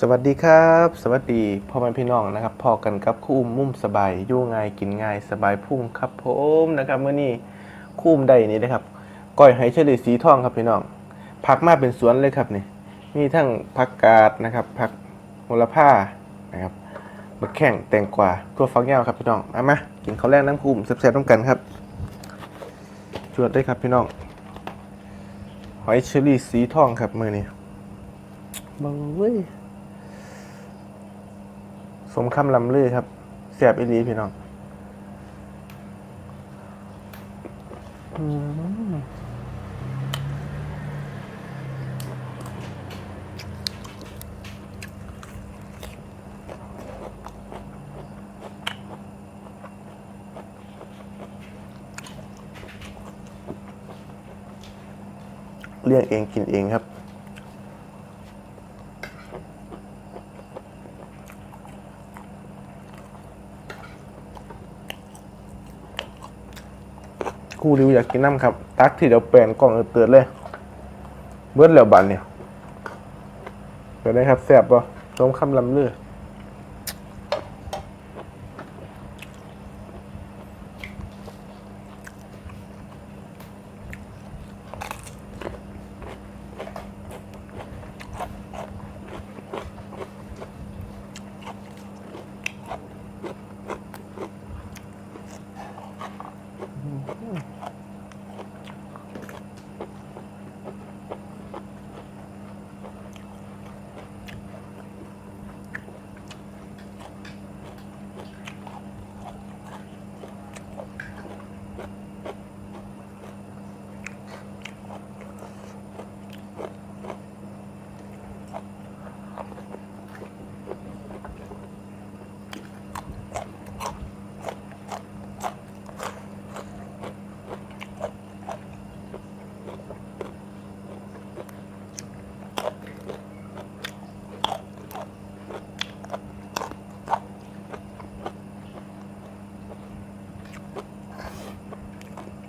สวัสดีครับ สวัสดีพ่อแม่พี่น้องนะครับพอกันกับคู่อุ้มมุ่มสบายยู่ง่ายกินง่ายสบายพุ่งครับผมนะครับเมื่อนี้คู่อุ้มใดนี้นะครับก้อยไหเฉลี่ยสีทองครับพี่น้องผักมาเป็นสวนเลยครับนี่มีทั้งผักกาดนะครับผักโหระพานะครับมะแข้งแตงกวาตัวฟักยาวครับพี่น้องเอามากินข้าวแรกน้ำครู่อุ้มแซ่บๆต้องกันครับจวดได้ครับพี่น้องหอยเชอรี่สีทองครับมือนี้บังเว้ย สมคำลำลือครับแสบอีลีพี่น้องเลี้ยงเองกินเองครับ คู่ริวอยากกินน้ำครับ ตักที่เดี๋ยวเปลี่ยนกล่องเตือนเลยเบิดแล้วบันเนี่ยเป็นไงครับแซ่บป่ะต้มคำลำเลือ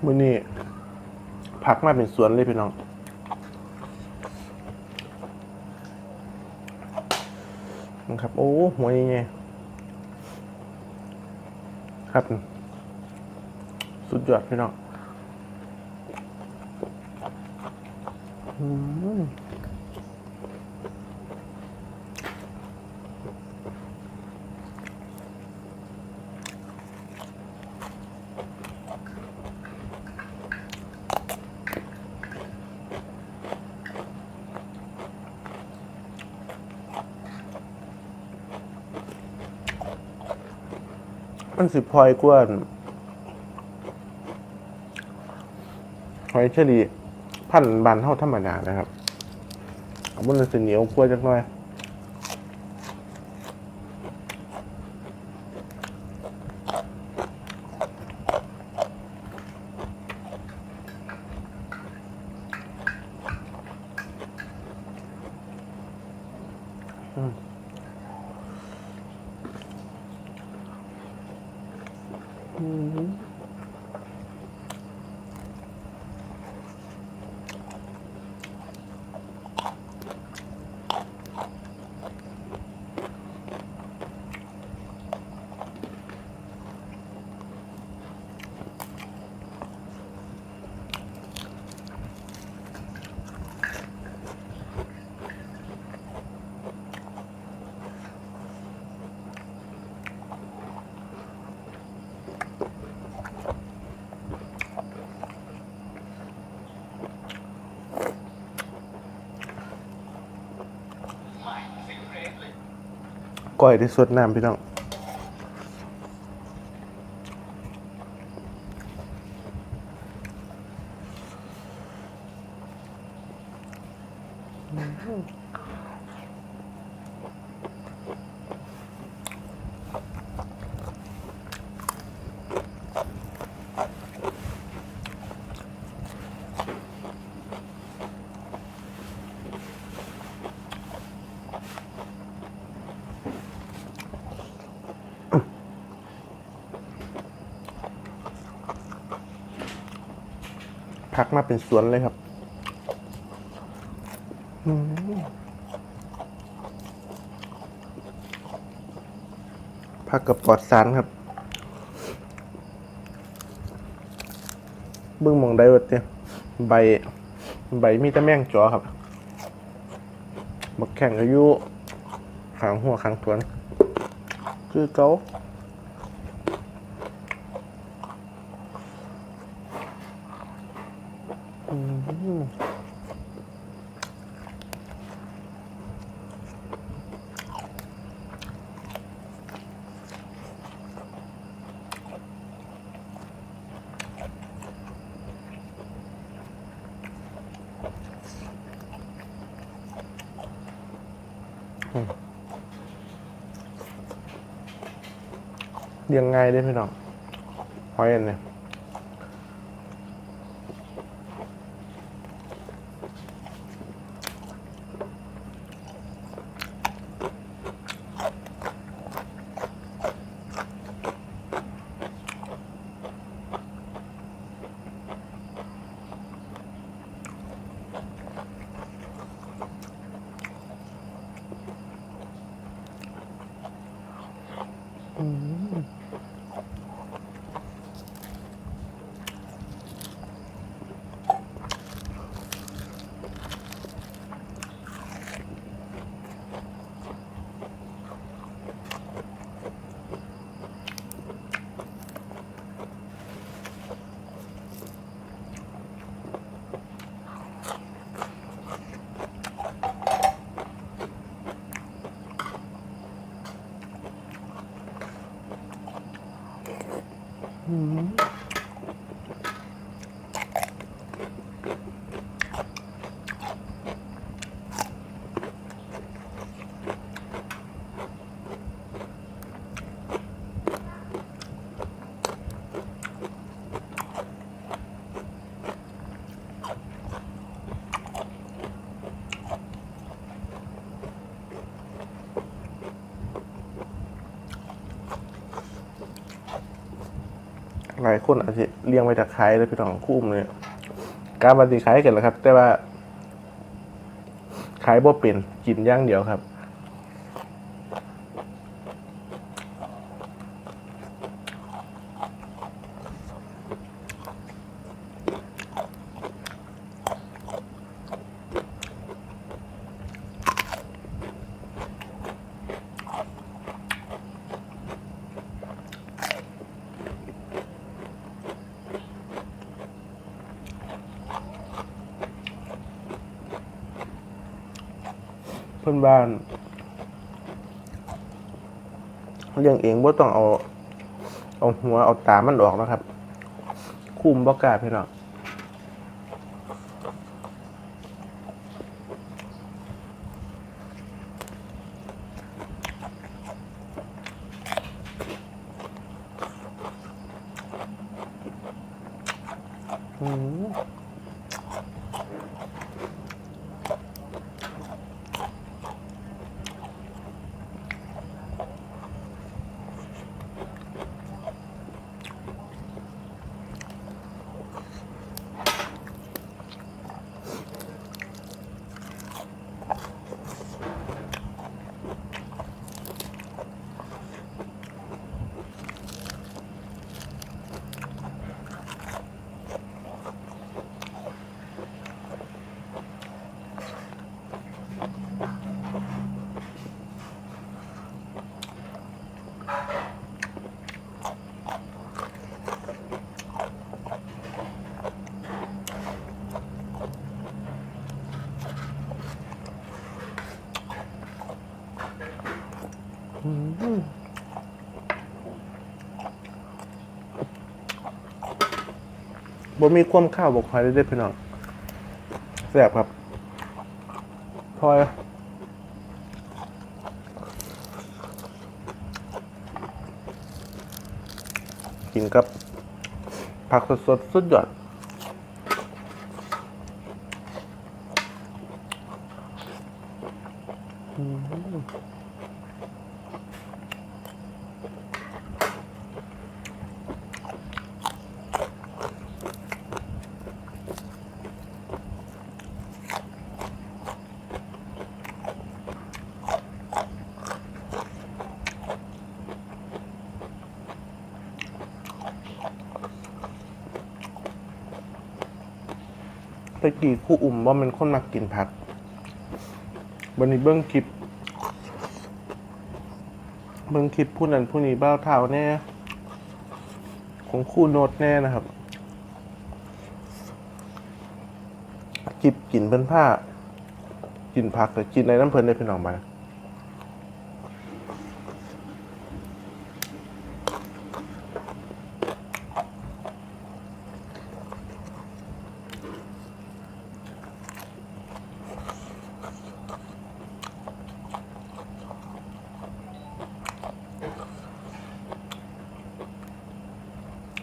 มื้อนี้ผักมาเป็นสวนเลยพี่น้อง นะครับ โอ้หัวยังไงครับ สุดยอดพี่น้อง อืม มันสิพลอยกว่าหอยเชอรี่พันบานเท่าธรรมดานะครับมันจะเหนียวกว่าจักหน่อย 嗯。 ก้อยที่สดน้ำพี่น้อง มาเป็นสวนเลยครับผักกับปอดสารครับ เบื้องมองได้ว่าเตี้ยใบ ใบมีแต่แมงจ๋อครับบัแข่งอายุขังหัวขังสวน คือเขา เรียงง่ายได้พี่น้องหอยอันเนี่ย 嗯。 หลายคนอาจจะเลี้ยงไว้จากขายเลยพี่น้องคู่มเลยการบันทีขายกันแล้วครับ แต่ว่าขายบ่เป็นกินย่างเดียวครับ เพื่อนบ้านเลี้ยงเองบ่ต้องเอา เอาหัวเอาตามันออกนะครับ คุมบ่กล้าพี่น้องอืม บ่มีความข้าวบกหอยได้อพี่น้องแซ่บครับพอยกินกับผักสดๆสุดยอด ตะกี้คู่อุ่มว่ามันคนมากกินผักวันนี้เบื้องคลิป เบื้องคลิปผู้นั้นผู้นี้บ้าเท้าแน่ ของคู่โนดแน่นะครับ คลิปกินเพิ่นผ้า กินผักแต่กินในน้ำเพลินได้พี่น้องมา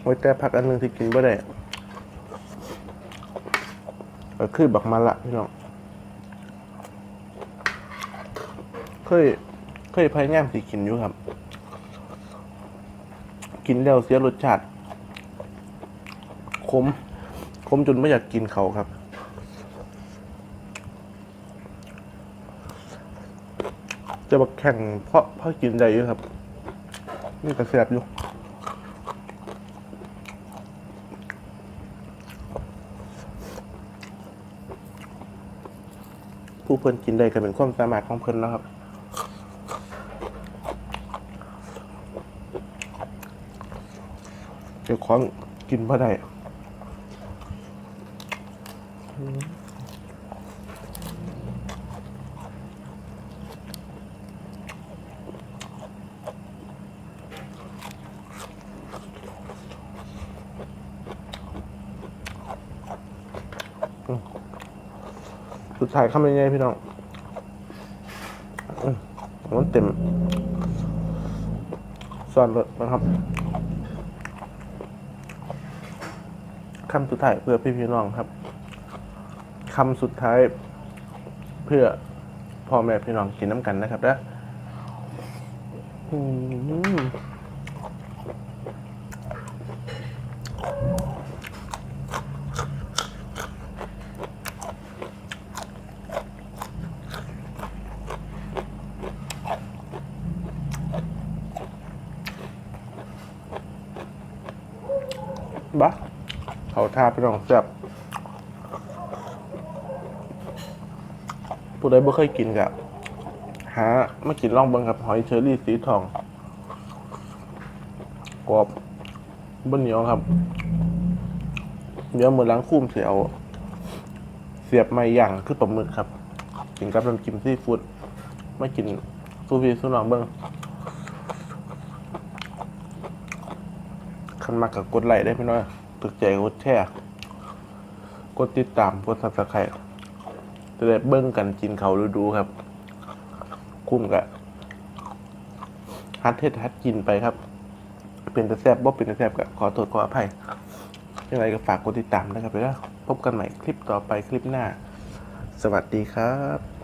ไว้แต่ผักอันหนึงที่กินบ่ได้ก็คือบักมาละพี่น้องเคยเคยพยายามสิกินอยู่ครับ กินแล้วเสียรสชาติขมขมจนไม่อยากกินเขาครับจะบักแข่งเพราะเพราะกินได้อยู่ครับ นี่กระเสียบอยู่ เพิ่นกินได้ก็เป็นความสามารถของเพิ่นแล้วครับเจ้าของกินบ่ได้ สุดท้ายคำยังไงพี่น้องมันเต็มซอนรถนะครับคำสุดท้ายเพื่อพี่พี่น้องครับคำสุดท้ายเพื่อพ่อแม่พี่น้องกินน้ำกันนะครับนะอืมบ้า เขาทาพี่น้องแซ่บผู้ใดบ่เคยกินกะหามากินลองเบิ่งครับหอยเชอรี่สีทองกรอบบนเหนียวครับเนื้อมือล้างคุ้มเสียวเสียบไม้ย่างคือปลาหมึกครับ กินกับน้ำจิ้มซีฟู้ดไม่กินซูพีซูนองเบิ่งคันมากกับกดไลได้พี่น้อย ตกใจกดแชร์กดติดตามกดซับสไครต์จะได้เบิ่งกันกินเขาดูๆครับ คุ้มกะฮัดเทศฮัดกินไปครับ เป็นตะแซบบ่เป็นตะแซบกะขอโทษขออภัยยังไงก็ฝากกดติดตามนะครับไปแล้วพบกันใหม่คลิปต่อไปคลิปหน้า สวัสดีครับ